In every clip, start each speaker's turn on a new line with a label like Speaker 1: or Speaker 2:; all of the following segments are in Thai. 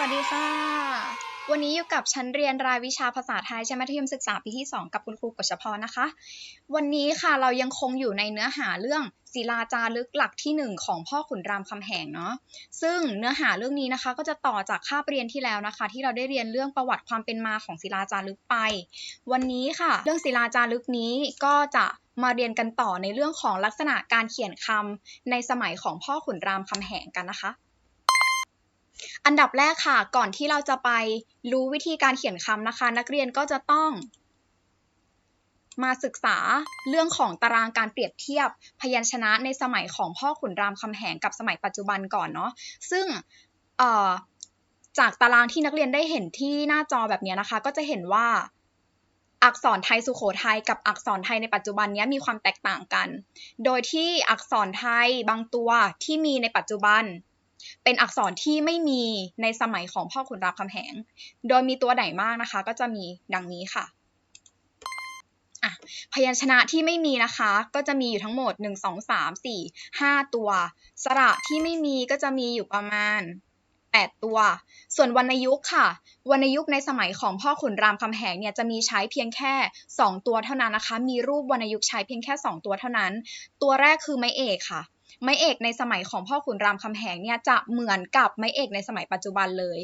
Speaker 1: วัสดีค่ะ วันนี้อยู่กับชั้นเรียนรายวิชาภาษาไทยชั้นมัธยมศึกษาปีที่ 2 กับคุณครูกฤษพรนะคะ วันนี้ค่ะเรายังคงอยู่ในเนื้อหาเรื่องศิลาจารึกหลักที่ 1 ของพ่อขุนรามคำแหงเนาะ ซึ่งเนื้อหาเรื่องนี้นะคะ ก็จะต่อจากคาบเรียนที่แล้วนะคะ ที่เราได้เรียนเรื่องประวัติความเป็นมาของศิลาจารึกไป วันนี้ค่ะ เรื่องศิลาจารึกนี้ก็จะมาเรียนกันต่อในเรื่องของลักษณะการเขียนคำในสมัยของพ่อขุนรามคำแหงกันนะคะ อันดับแรกค่ะ ก่อนที่เราจะไปรู้วิธีการเขียนคำนะคะ นักเรียนก็จะต้อง มาศึกษาเรื่องของตารางการเปรียบเทียบพยัญชนะในสมัยของพ่อขุนรามคำแหงกับสมัยปัจจุบันก่อนเนาะซึ่งจากตารางที่นักเรียนได้เห็นที่หน้าจอแบบนี้นะคะ ก็จะเห็นว่าอักษรไทยสุโขทัยกับอักษรไทยในปัจจุบันนี้มีความแตกต่างกัน โดยที่อักษรไทยบางตัวที่มีในปัจจุบัน เป็นอักษรที่ไม่มีในสมัยของพ่อขุนรามคำแหง โดยมีตัวไหนมากนะคะ ก็จะมีดังนี้ค่ะอะพยัญชนะที่ไม่มีนะคะ ก็จะมีอยู่ทั้งหมด 1 2 3 4 5 ตัว สระที่ไม่มีก็จะมีอยู่ประมาณ 8 ตัว ส่วนวรรณยุกต์ค่ะ วรรณยุกต์ในสมัยของพ่อขุนรามคำแหงเนี่ยจะมีใช้เพียงแค่ 2 ตัวเท่านั้นนะคะ มีรูปวรรณยุกต์ใช้เพียงแค่ 2 ตัวเท่านั้น ตัวแรกคือไม้เอกค่ะ ไม้เอกในสมัยของพ่อขุนรามคำแหงเนี่ยจะเหมือนกับไม้เอกในสมัยปัจจุบันเลย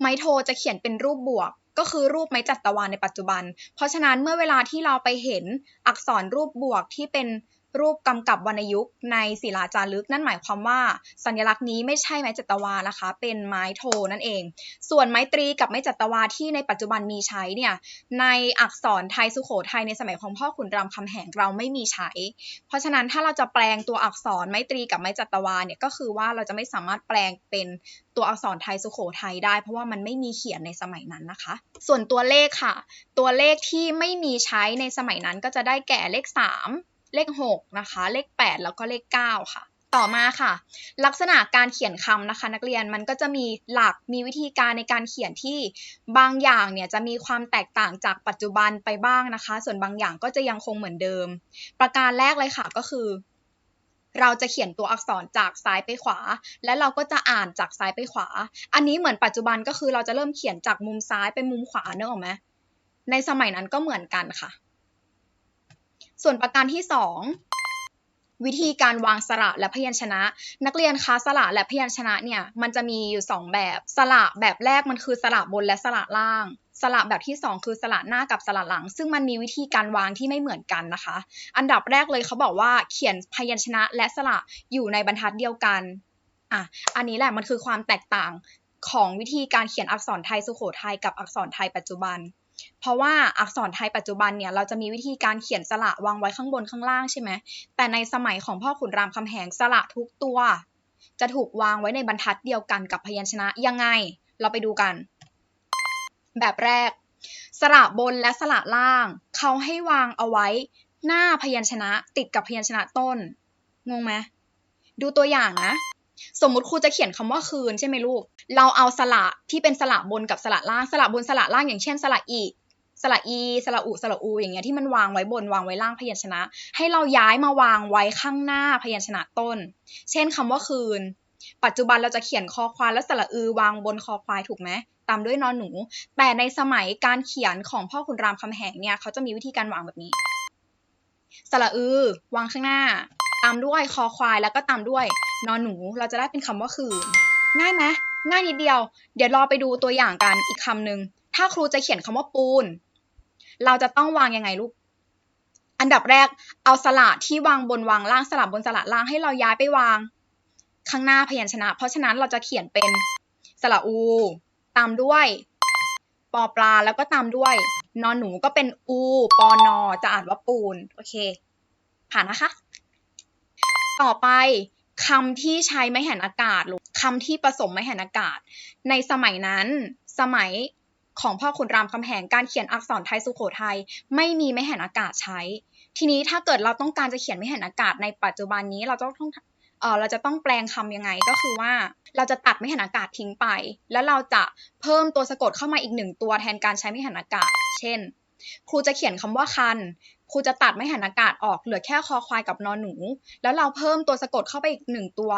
Speaker 1: ไม้โทจะเขียนเป็นรูปบวกก็คือรูปไม้จัตวาในปัจจุบัน เพราะฉะนั้นเมื่อเวลาที่เราไปเห็นอักษรรูปบวกที่เป็น รูปกำกับวรรณยุกต์ในศิลาจารึก นั่นหมายความว่า สัญลักษณ์นี้ไม่ใช่ไม้จัตวานะคะ เป็นไม้โทนั่นเอง ส่วนไม้ตรีกับไม้จัตวาที่ในปัจจุบันมีใช้เนี่ยในอักษรไทยสุโขทัยในสมัยของพ่อขุนรามคำแหงเราไม่มีใช้ เพราะฉะนั้นถ้าเราจะแปลงตัวอักษรไม้ตรีกับไม้จัตวาเนี่ยก็คือว่าเราจะไม่สามารถแปลงเป็นตัวอักษรไทยสุโขทัยได้ เพราะว่ามันไม่มีเขียนในสมัยนั้นนะคะ ส่วนตัวเลขค่ะ ตัวเลขที่ไม่มีใช้ในสมัยนั้นก็จะได้แก่เลข 3 เลข 6 นะคะ เลข 8 แล้วก็เลข 9 ค่ะต่อมาค่ะ ลักษณะการเขียนคำนะคะ นักเรียนมันก็จะมีหลักมีวิธีการในการเขียนที่บางอย่างเนี่ยจะมีความแตกต่างจากปัจจุบันไปบ้างนะคะ ส่วนบางอย่างก็จะยังคงเหมือนเดิม ประการแรกเลยค่ะก็คือ เราจะเขียนตัวอักษรจากซ้ายไปขวา และเราก็จะอ่านจากซ้ายไปขวา อันนี้เหมือนปัจจุบันก็คือเราจะเริ่มเขียนจากมุมซ้ายไปมุมขวาเนอะออไหมในสมัยนั้นก็เหมือนกันค่ะ ส่วนประการที่ 2 วิธีการวางสระและพยัญชนะ นักเรียนคะสระและพยัญชนะเนี่ยมันจะมีอยู่ 2 แบบสระแบบแรกมันคือสระบนและสระล่างสระแบบที่ 2 คือสระหน้ากับสระหลัง ซึ่งมันมีวิธีการวางที่ไม่เหมือนกันนะคะ อันดับแรกเลยเขาบอกว่าเขียนพยัญชนะและสระอยู่ในบรรทัดเดียวกันอะอันนี้แหละมันคือความแตกต่างของวิธีการเขียนอักษรไทยสุโขทัยกับอักษรไทยปัจจุบัน เพราะว่าอักษรไทยปัจจุบันเนี่ยเราจะมีวิธีการเขียนสระวางไว้ข้างบนข้างล่างใช่ไหมแต่ในสมัยของพ่อขุนรามคำแหงสระทุกตัว จะถูกวางไว้ในบรรทัดเดียวกันกับพยัญชนะยังไง เราไปดูกัน แบบแรก สระบนและสระล่าง เขาให้วางเอาไว้ หน้าพยัญชนะติดกับพยัญชนะต้นงงไหมดูตัวอย่างนะ สมมุติครูจะเขียนคำว่าคืนใช่ไหมลูก เราเอาสระที่เป็นสระบนกับสระล่างสระบนสระล่างอย่างเช่นสระอีสระอีสระอุสระอู อย่างเงี้ยที่มันวางไว้บนวางไว้ล่างพยัญชนะ ให้เราย้ายมาวางไว้ข้างหน้าพยัญชนะต้น เช่นคำว่าคืน ปัจจุบันเราจะเขียนคอควายและสระอือวางบนคอควายถูกไหมตามด้วยนอนหนู แต่ในสมัยการเขียนของพ่อขุนรามคำแหงเนี่ยเขาจะมีวิธีการวางแบบนี้ สระอือวางข้างหน้า ตามด้วยคอควายแล้วก็ตามด้วย นอนหนูเราจะได้เป็นคำว่าคืน ง่ายไหมง่ายนิดเดียว เดี๋ยวรอไปดูตัวอย่างกันอีกคำหนึ่งถ้าครูจะเขียนคำว่าปูน เราจะต้องวางยังไงลูก อันดับแรกเอาสระที่วางบนวางล่างสลับบนสระล่างให้เราย้ายไปวาง ข้างหน้าพยัญชนะ เพราะฉะนั้นเราจะเขียนเป็นสระอู ตามด้วยปอปลาแล้วก็ตามด้วย นอนหนูก็เป็นอูปอนอจะอ่านว่าปูน โอเค ผ่านนะคะ ต่อไป คำที่ใช้ไม้แห่นอากาศหรือคำที่ผสมไม้แห่นอากาศ ในสมัยนั้นสมัยของพ่อขุนรามคำแหงการเขียนอักษรไทยสุโขทัยไม่มีไม้แห่นอากาศใช้ ทีนี้ถ้าเกิดเราต้องการจะเขียนไม้แห่นอากาศในปัจจุบันนี้เราต้องเออเราจะต้องแปลงคำยังไงก็คือว่าเราจะตัดไม้แห่นอากาศทิ้งไป แล้วเราจะเพิ่มตัวสะกดเข้ามาอีกหนึ่งตัวแทนการใช้ไม้แห่นอากาศ เช่น ครูจะเขียนคำว่าคัน ครูจะตัดไม้แห่นอากาศออกเหลือแค่คอควายกับนอนหนู แล้วเราเพิ่มตัวสะกดเข้าไปอีกหนึ่งตัว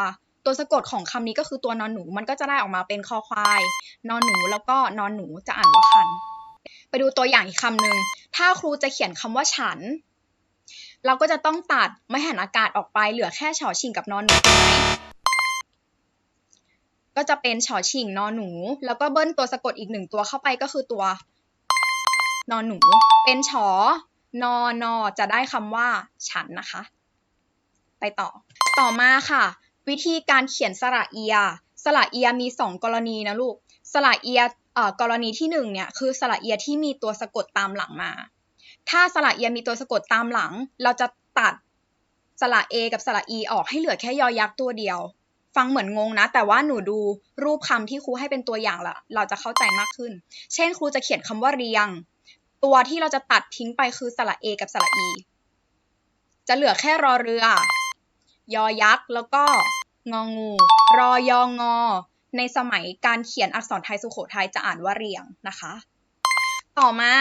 Speaker 1: ตัวสะกดของคำนี้ก็คือตัวนอนหนู มันก็จะได้ออกมาเป็นคอควาย นอนหนูแล้วก็นอนหนูจะอ่านว่าคัน ไปดูตัวอย่างอีกคำหนึ่งถ้าครูจะเขียนคำว่าฉัน เราก็จะต้องตัดไม่หันอากาศออกไป เหลือแค่ฉอชิงกับนอนหนูกไหมก็จะเป็นฉอชิงนอนหนู แล้วก็เบิ้ลตัวสะกดอีกหนึ่งตัวเข้าไปก็คือตัวนอนหนู เป็นฉอ นอนอจะได้คำว่า ฉันนะคะ ไปต่อ ต่อมาค่ะ วิธีการเขียนสระเอีย สระเอียมี 2 กรณีนะลูก สระเอียเอ่อกรณีที่1เนี่ยคือสระเอียที่มีตัวสะกดตามหลังมา ถ้าสระเอียมีตัวสะกดตามหลัง เราจะตัดสระเอกับสระอีออกให้เหลือแค่ยอยักษ์ตัวเดียว ฟังเหมือนงงนะ แต่ว่าหนูดูรูปคำที่ครูให้เป็นตัวอย่างละเราจะเข้าใจมากขึ้น เช่น ครูจะเขียนคำว่าเรียง ตัวที่เราจะตัดทิ้งไปคือสระเอกับสระอี จะเหลือแค่รอเรือ ยอยักษ์แล้วก็งองู รอยองอ ในสมัยการเขียนอักษรไทยสุโขทัยจะอ่านว่าเรียงนะคะ ต่อมา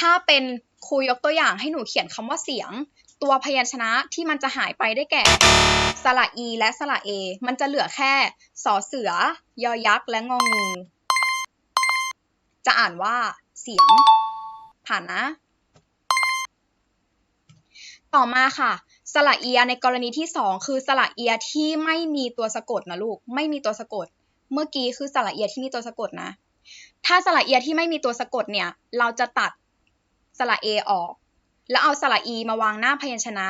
Speaker 1: ถ้าเป็นครูยกตัวอย่างให้หนูเขียนคำว่าเสียง ตัวพยัญชนะที่มันจะหายไปได้แก่ สระอีและสระเอ มันจะเหลือแค่สอเสือ ยอยักษ์และงองู จะอ่านว่าเสียง ผ่านนะ ต่อมาค่ะ สระเอียในกรณีที่ 2 คือสระเอียที่ไม่มีตัวสะกดนะลูก ไม่มีตัวสะกด เมื่อกี้คือสระเอียที่มีตัวสะกดนะ ถ้าสระเอียที่ไม่มีตัวสะกดเนี่ย เราจะตัดสระเอออก แล้วเอาสระอีมาวางหน้าพยัญชนะ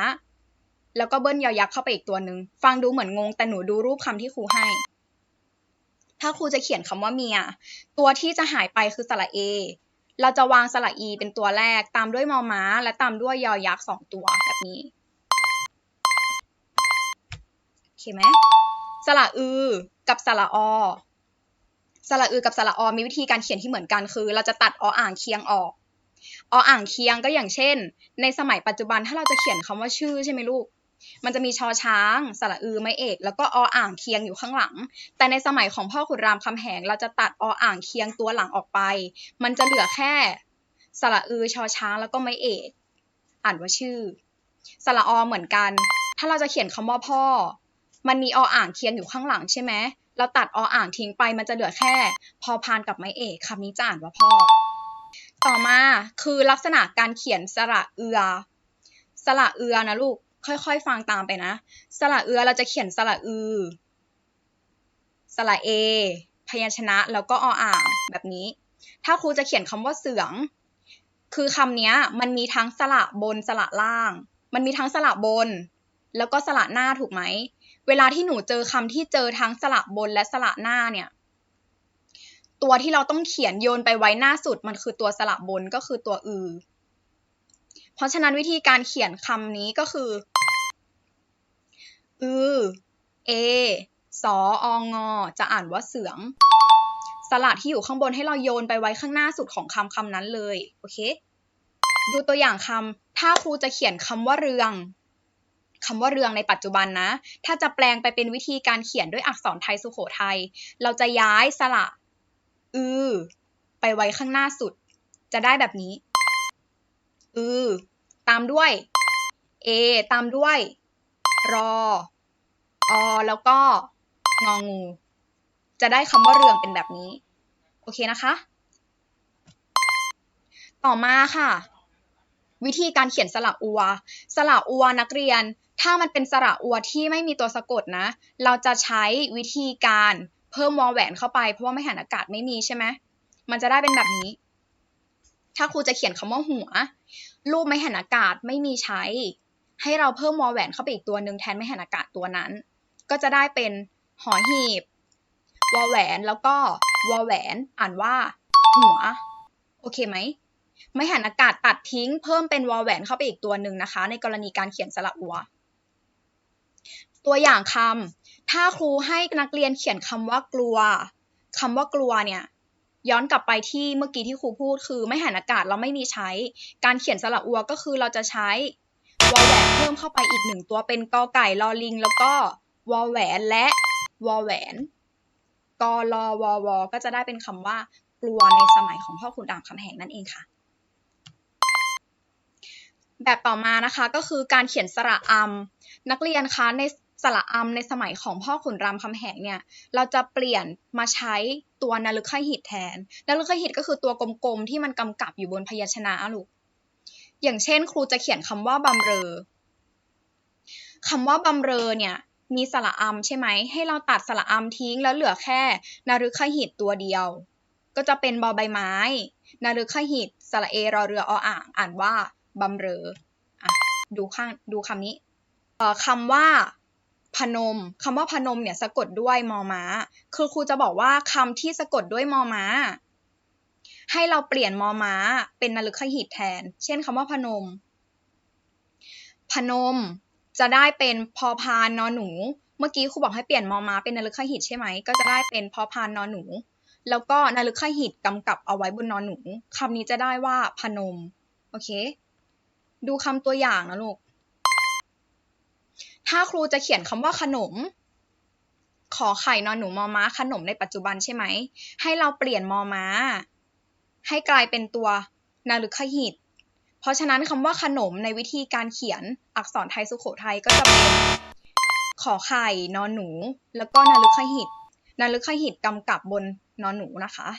Speaker 1: แล้วก็เบิ้ลยอยักษ์เข้าไปอีกตัวหนึ่ง ฟังดูเหมือนงง แต่หนูดูรูปคำที่ครูให้ถ้าครูจะเขียนคำว่าเมีย ตัวที่จะหายไปคือสระเอ เราจะวางสระอีเป็นตัวแรก ตามด้วยมอม้า และตามด้วยยอยักษ์สองตัวแบบนี้โอเคไหมสระอือกับสระอสระอือกับสระอมีวิธีการเขียนที่เหมือนกันคือ เราจะตัดออ่างเคียงออก ออ่างเคียงก็อย่างเช่น ในสมัยปัจจุบันถ้าเราจะเขียนคำว่าชื่อใช่ไหมลูก มันจะมีชอช้าง สระอือไม่เอก แล้วก็ออ่างเคียงอยู่ข้างหลัง แต่ในสมัยของพ่อขุนรามคำแหง เราจะตัดออ่างเคียงตัวหลังออกไป มันจะเหลือแค่ สระอือชอช้างแล้วก็ไม่เอก อ่านว่าชื่อ สระอเหมือนกัน ถ้าเราจะเขียนคำว่าพ่อ มันมีออ่างเคียงอยู่ข้างหลังใช่ไหมเราตัดออ่างทิ้งไป มันจะเหลือแค่ พอพานกับไม้เอกคำนี้จะอ่านว่าพ่อ ต่อมาคือลักษณะการเขียนสระเอือ สระเอือนะลูก ค่อยๆ ฟังตามไปนะ สระเอือเราจะเขียนสระอือ สระเอ พยัญชนะ แล้วก็ออ่างแบบนี้ ถ้าครูจะเขียนคำว่าเสือง คือคำนี้มันมีทั้งสระบนสระล่าง มันมีทั้งสระบน แล้วก็สระหน้าถูกไหม เวลาที่หนูเจอคำที่เจอทั้งสระบนและสระหน้าเนี่ย ตัวที่เราต้องเขียนโยนไปไว้หน้าสุดมันคือตัวสระบนก็คือตัวอือ เพราะฉะนั้นวิธีการเขียนคำนี้ก็คือ อือ เอ สอองอ จะอ่านว่าเสือง สระที่อยู่ข้างบนให้เราโยนไปไว้ข้างหน้าสุดของคำคำนั้นเลย โอเค ดูตัวอย่างคำ ถ้าครูจะเขียนคำว่าเรืองคำว่าเรืองในปัจจุบันนะ ถ้าจะแปลงไปเป็นวิธีการเขียนด้วยอักษรไทยสุโขทัย เราจะย้ายสระอือ ไปไว้ข้างหน้าสุด จะได้แบบนี้ อือ ตามด้วยเอตามด้วย รอ อ แล้วก็ งองู จะได้คำว่าเรืองเป็นแบบนี้ โอเคนะคะ ต่อมาค่ะ วิธีการเขียนสระอัว สระอัวนักเรียน ถ้ามันเป็นสระอัวที่ไม่มีตัวสะกดนะ เราจะใช้วิธีการเพิ่มวอแหวนเข้าไปเพราะว่าไม่หันอากาศไม่มีใช่ไหม มันจะได้เป็นแบบนี้ ถ้าครูจะเขียนคำว่าหัว รูปไม่หันอากาศไม่มีใช้ ให้เราเพิ่มวอแหวนเข้าไปอีกตัวหนึ่งแทนไม่หันอากาศตัวนั้น ก็จะได้เป็นหอหีบวอแหวนแล้วก็วอแหวนอ่านว่า หัว โอเคไหมไม่หันอากาศตัดทิ้ง เพิ่มเป็นวอลแหวนเข้าไปอีกตัวหนึ่งนะคะ ในกรณีการเขียนสระอัว ตัวอย่างคำถ้าครูให้นักเรียนเขียนคำว่ากลัวคำว่ากลัวเนี่ย ย้อนกลับไปที่เมื่อกี้ที่ครูพูดคือไม่หันอากาศเราไม่มีใช้ การเขียนสระอัวก็คือเราจะใช้วอแหวนเพิ่มเข้าไปอีกหนึ่งตัวเป็นกอไก่ลอลิง แล้วก็วอแหวนและวอแหวนกอลอวอวอก็จะได้เป็นคำว่ากลัวในสมัยของพ่อขุนรามคำแหงนั่นเองค่ะ แบบต่อมานะคะก็คือการเขียนสระอำนักเรียนคะใน สระอำในสมัยของพ่อขุนรามคำแหงเนี่ย เราจะเปลี่ยนมาใช้ตัวนาฤคหิตแทนนาฤคหิตก็คือตัวกลมๆที่มันกำกับอยู่บนพยัญชนะลูก อย่างเช่น ครูจะเขียนคำว่าบำเรอคำว่าบำเรอเนี่ยมีสระอำใช่ไหม ให้เราตัดสระอำทิ้งแล้วเหลือแค่นาฤคหิตตัวเดียว ก็จะเป็นบอใบไม้ นาฤคหิตสระเอรอเรือออ่าง อ่านว่าบำเรออะดูข้างดูคำนี้เอ่อคำว่า พนมคำว่าพนมเนี่ยสะกดด้วยมอม้า คือครูจะบอกว่าคำที่สะกดด้วยมอม้า ให้เราเปลี่ยนมอม้า เป็นนฤคหิตแทน เช่นคำว่าพนม พนม จะได้เป็นพอพานนอหนู เมื่อกี้ครูบอกให้เปลี่ยนมอม้าเป็นนฤคหิตใช่ไหม ก็จะได้เป็นพอพานนอหนู แล้วก็นฤคหิตกำกับเอาไว้บนนอหนูคำนี้จะได้ว่าพนม โอเค ดูคำตัวอย่างนะลูก ถ้าครูจะเขียนคำว่าขนม ขอไข่นอนหนูมอม้าขนมในปัจจุบันใช่ไหม ให้เราเปลี่ยนมอม้า ให้กลายเป็นตัวนาฤคหิต เพราะฉะนั้นคำว่าขนมในวิธีการเขียนอักษรไทยสุโขทัยก็จะเป็นขอไข่นอนหนู แล้วก็นาฤคหิตนาฤคหิตกำกับบนนอนหนูนะคะ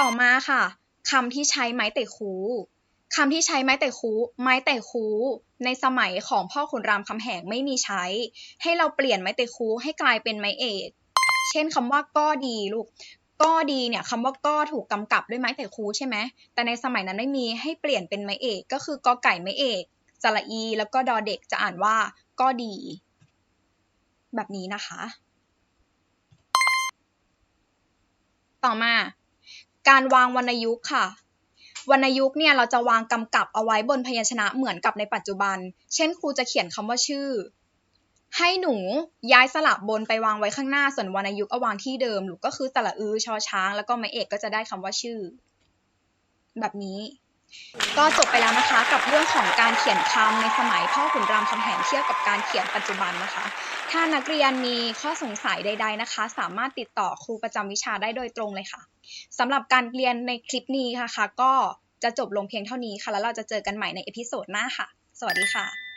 Speaker 1: ต่อมาค่ะคำที่ใช้ไม้เตะคู คำที่ใช้ไม้เตะคูไม้เตะคูในสมัยของพ่อขุนรามคำแหงไม่มีใช้ ให้เราเปลี่ยนไม้เตะคูให้กลายเป็นไม้เอก เช่นคำว่าก็ดีลูกก็ดีเนี่ยคำว่าก็ถูกกำกับด้วยไม้เตะคูใช่ไหมแต่ในสมัยนั้นไม่มีให้เปลี่ยนเป็นไม้เอก ก็คือกอไก่ไม้เอกสระอี แล้วก็ดอเด็กจะอ่านว่าก็ดี แบบนี้นะคะ ต่อมา การวางวรรณยุกต์ค่ะ วรรณยุกต์เนี่ยเราจะวางกำกับเอาไว้บนพยัญชนะเหมือนกับในปัจจุบัน เช่นครูจะเขียนคำว่าชื่อ ให้หนูย้ายสลับนไปวางไว้ข้างหน้าส่วนวรรณยุกต์เอาวางที่เดิมหรือก็คือสระอือชอช้าง แล้วก็ไม้เอกก็จะได้คำว่าชื่อ แบบนี้ ก็จบไปแล้วนะคะกับเรื่องของการเขียนคำในสมัยพ่อขุนรามคำแหงเทียบกับการเขียนปัจจุบันนะคะ ถ้านักเรียนมีข้อสงสัยใด ๆนะคะ สามารถติดต่อครูประจำวิชาได้โดยตรงเลยค่ะสำหรับการเรียนในคลิปนี้ค่ะก็จะจบลงเพียงเท่านี้ค่ะ แล้วเราจะเจอกันใหม่ในเอพิโซดหน้าค่ะ สวัสดีค่ะ